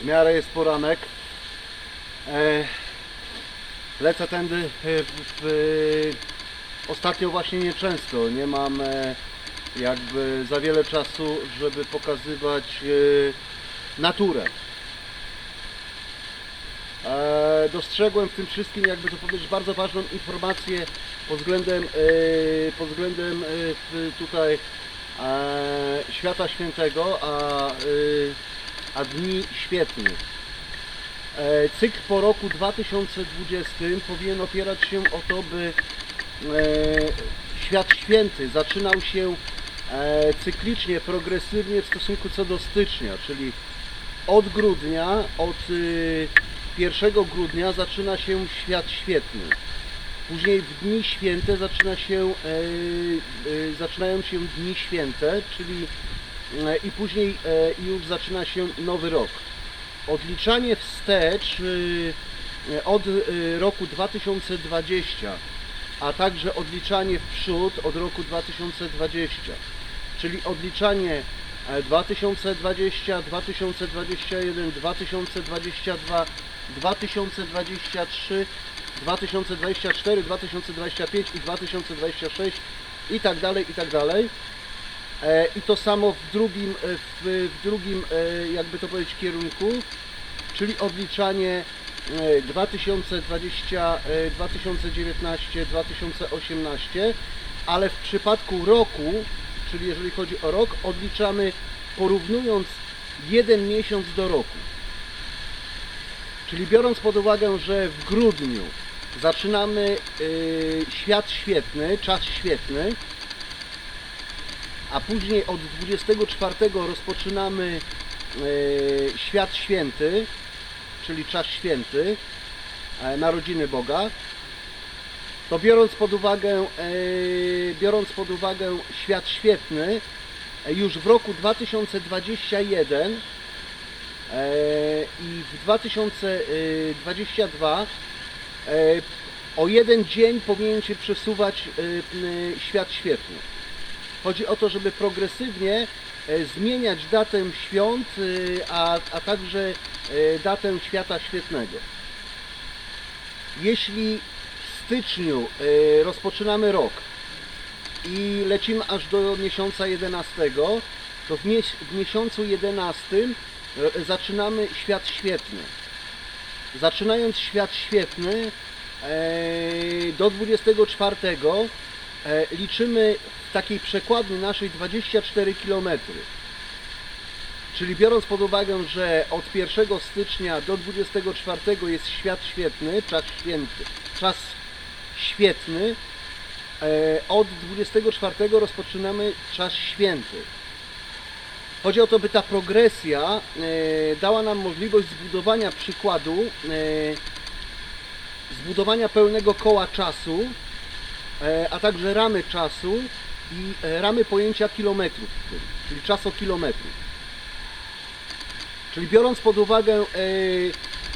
W miarę jest poranek. E, lecę tędy e, w, w, ostatnio właśnie nieczęsto. Nie mam e, jakby za wiele czasu, żeby pokazywać e, naturę. E, dostrzegłem w tym wszystkim, jakby to powiedzieć, bardzo ważną informację pod względem, e, pod względem e, tutaj e, Świata Świętego, a, e, a dni świetnych. E, Cykl po roku 2020 powinien opierać się o to, by e, Świat Święty zaczynał się e, cyklicznie, progresywnie w stosunku co do stycznia, czyli od grudnia, od y, 1 grudnia zaczyna się Świat Świetny. Później w dni święte zaczyna się, zaczynają się dni święte, czyli i później e, już zaczyna się nowy rok. Odliczanie wstecz e, od roku 2020, a także odliczanie w przód od roku 2020, czyli odliczanie e, 2020, 2021, 2022, 2023, 2024, 2025 i 2026 i tak dalej, i tak dalej. E, I to samo w drugim, e, w, w drugim e, jakby to powiedzieć kierunku, czyli odliczanie e, 2020, e, 2019, 2018, ale w przypadku roku, czyli jeżeli chodzi o rok, odliczamy porównując jeden miesiąc do roku. Czyli biorąc pod uwagę, że w grudniu zaczynamy świat świetny, czas świetny, a później od 24 rozpoczynamy y, świat święty, czyli czas święty, e, narodziny Boga, to biorąc pod uwagę, e, biorąc pod uwagę świat świetny, e, już w roku 2021 e, i w 2022 e, o jeden dzień powinien się przesuwać e, świat świetny. Chodzi o to, żeby progresywnie e, zmieniać datę świąt, e, a, a także e, datę świata świetnego. Jeśli w styczniu rozpoczynamy rok i lecimy aż do miesiąca 11, to w, mies- w miesiącu 11 e, zaczynamy świat świetny. Zaczynając świat świetny do 24 e, liczymy takiej przekładni naszej 24 km. Czyli biorąc pod uwagę, że od 1 stycznia do 24 jest świat świetny, czas święty, czas świetny, e, od 24 rozpoczynamy czas święty. Chodzi o to, by ta progresja e, dała nam możliwość zbudowania przykładu, e, zbudowania pełnego koła czasu, a także ramy czasu i e, ramy pojęcia kilometrów, czyli czasokilometrów. Czyli biorąc pod uwagę e,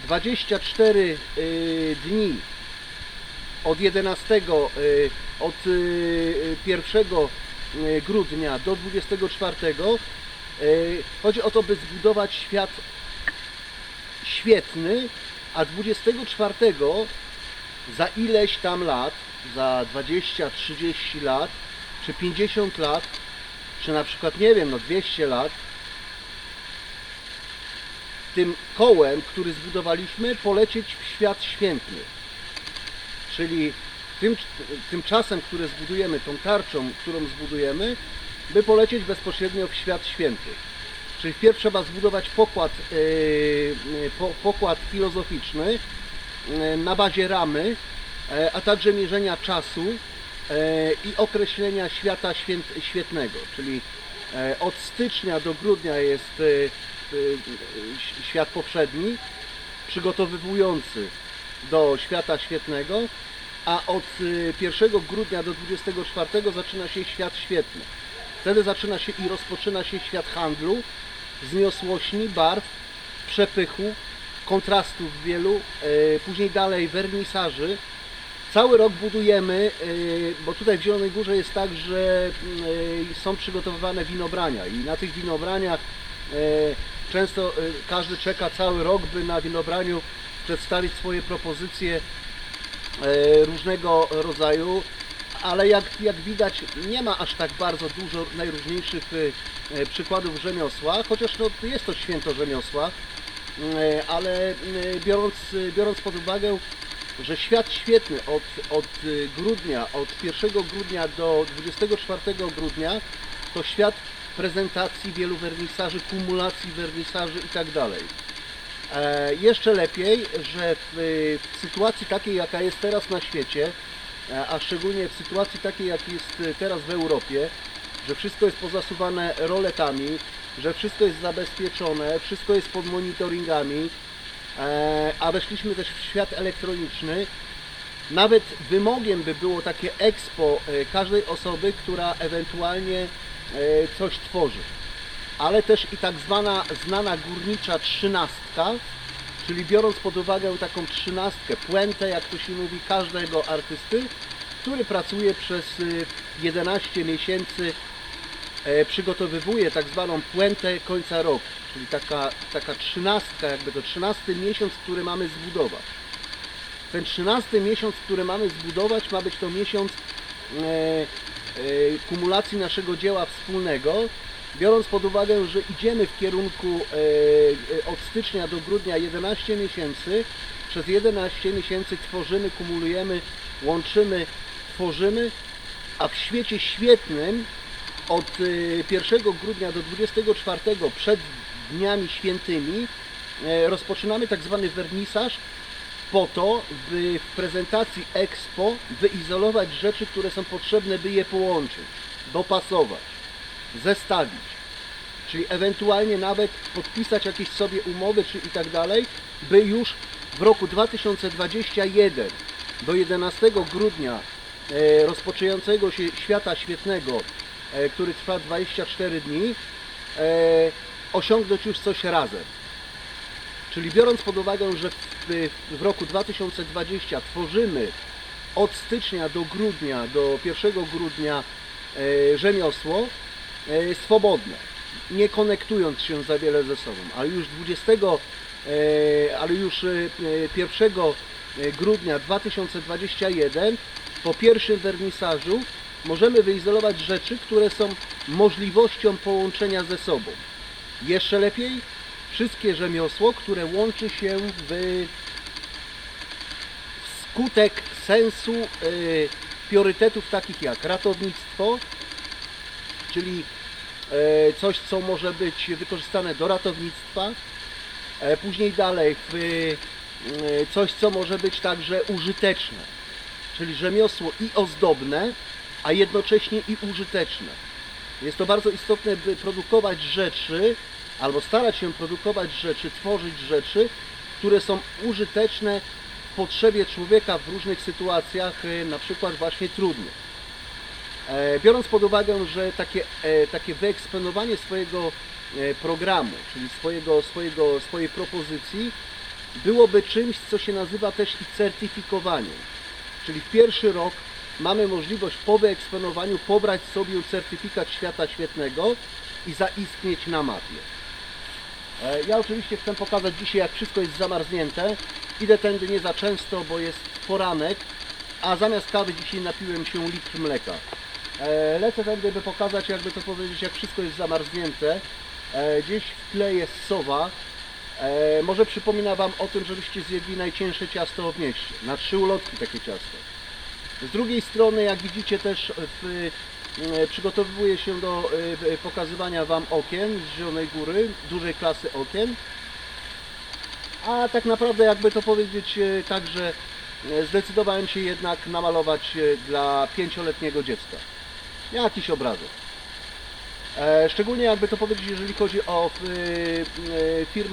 24 e, dni od 11, e, od e, 1 grudnia do 24, e, chodzi o to, by zbudować świat świetny, a 24 za ileś tam lat, za 20, 30 lat, czy 50 lat, czy na przykład, nie wiem, no 200 lat, tym kołem, który zbudowaliśmy, polecieć w świat świętny. Czyli tym, tym czasem, który zbudujemy, tą tarczą, którą zbudujemy, by polecieć bezpośrednio w świat święty. Czyli wpierw trzeba zbudować pokład, yy, yy, po, pokład filozoficzny yy, na bazie ramy, yy, a także mierzenia czasu i określenia świata święt, świetnego. Czyli yy, od stycznia do grudnia jest yy, świat poprzedni, przygotowywujący do świata świetnego, a od y, 1 grudnia do 24 zaczyna się świat świetny. Wtedy zaczyna się i rozpoczyna się świat handlu, zniosłości, barw, przepychu, kontrastów wielu, później dalej wernisaży. Cały rok budujemy, y, bo tutaj w Zielonej Górze jest tak, że y, są przygotowywane winobrania i na tych winobraniach Często e, każdy czeka cały rok, by na winobraniu przedstawić swoje propozycje różnego rodzaju, ale jak, jak widać nie ma aż tak bardzo dużo najróżniejszych przykładów rzemiosła, chociaż no, jest to święto rzemiosła, ale biorąc, biorąc pod uwagę, że świat świetny od, od e, grudnia, od 1 grudnia do 24 grudnia to świat prezentacji wielu wernisaży, kumulacji wernisaży i tak dalej. E, jeszcze lepiej, że w, w sytuacji takiej, jaka jest teraz na świecie, e, a szczególnie w sytuacji takiej, jak jest e, teraz w Europie, że wszystko jest pozasuwane roletami, że wszystko jest zabezpieczone, wszystko jest pod monitoringami, a weszliśmy też w świat elektroniczny, nawet wymogiem by było takie expo e, każdej osoby, która ewentualnie e, coś tworzy. Ale też i tak zwana znana górnicza trzynastka, czyli biorąc pod uwagę taką trzynastkę, puentę, jak to się mówi, każdego artysty, który pracuje przez y, 11 miesięcy, e, przygotowywuje tak zwaną puentę końca roku, czyli taka, taka trzynastka, jakby to trzynasty miesiąc, który mamy zbudować. Ten trzynasty miesiąc, który mamy zbudować, ma być to miesiąc e, e, kumulacji naszego dzieła wspólnego, biorąc pod uwagę, że idziemy w kierunku od stycznia do grudnia 11 miesięcy, przez 11 miesięcy tworzymy, kumulujemy, łączymy, tworzymy, a w świecie świetnym od e, 1 grudnia do 24 przed dniami świętymi e, rozpoczynamy tak zwany wernisaż po to, by w prezentacji Expo wyizolować rzeczy, które są potrzebne, by je połączyć, dopasować zestawić, czyli ewentualnie nawet podpisać jakieś sobie umowy czy i tak dalej, by już w roku 2021 do 11 grudnia e, rozpoczynającego się świata świetnego, e, który trwa 24 dni, e, osiągnąć już coś razem. Czyli biorąc pod uwagę, że w, roku 2020 tworzymy od stycznia do grudnia, do 1 grudnia e, rzemiosło, e, swobodne, nie konektując się za wiele ze sobą, ale już 20, e, ale już e, e, 1 grudnia 2021 po pierwszym wernisażu możemy wyizolować rzeczy, które są możliwością połączenia ze sobą. Jeszcze lepiej wszystkie rzemiosło, które łączy się w skutek sensu e, priorytetów takich jak ratownictwo, czyli e, coś, co może być wykorzystane do ratownictwa. E, Później dalej w coś, co może być także użyteczne, czyli rzemiosło i ozdobne, a jednocześnie i użyteczne. Jest to bardzo istotne, by produkować rzeczy, albo starać się produkować rzeczy, tworzyć rzeczy, które są użyteczne w potrzebie człowieka w różnych sytuacjach, e, na przykład właśnie trudnych. E, Biorąc pod uwagę, że takie, e, takie wyeksponowanie swojego programu, czyli swojego, swojego, swojej propozycji, byłoby czymś, co się nazywa też i certyfikowaniem. Czyli w pierwszy rok mamy możliwość po wyeksponowaniu pobrać sobie certyfikat świata świetnego i zaistnieć na mapie. E, Ja oczywiście chcę pokazać dzisiaj, jak wszystko jest zamarznięte. Idę tędy nie za często, bo jest poranek, a zamiast kawy dzisiaj napiłem się litr mleka. E, Lecę tędy, by pokazać, jakby to powiedzieć, jak wszystko jest zamarznięte. E, Gdzieś w tle jest sowa. Może przypomina Wam o tym, żebyście zjedli najcięższe ciasto w mieście. Na trzy ulotki takie ciasto. Z drugiej strony, jak widzicie też w, e, przygotowuję się do e, e, pokazywania Wam okien z Zielonej Góry, dużej klasy okien. A tak naprawdę, jakby to powiedzieć, e, także e, zdecydowałem się jednak namalować e, dla pięcioletniego dziecka. Jakiś obrazek. E, Szczególnie jakby to powiedzieć, jeżeli chodzi o e, e, firmę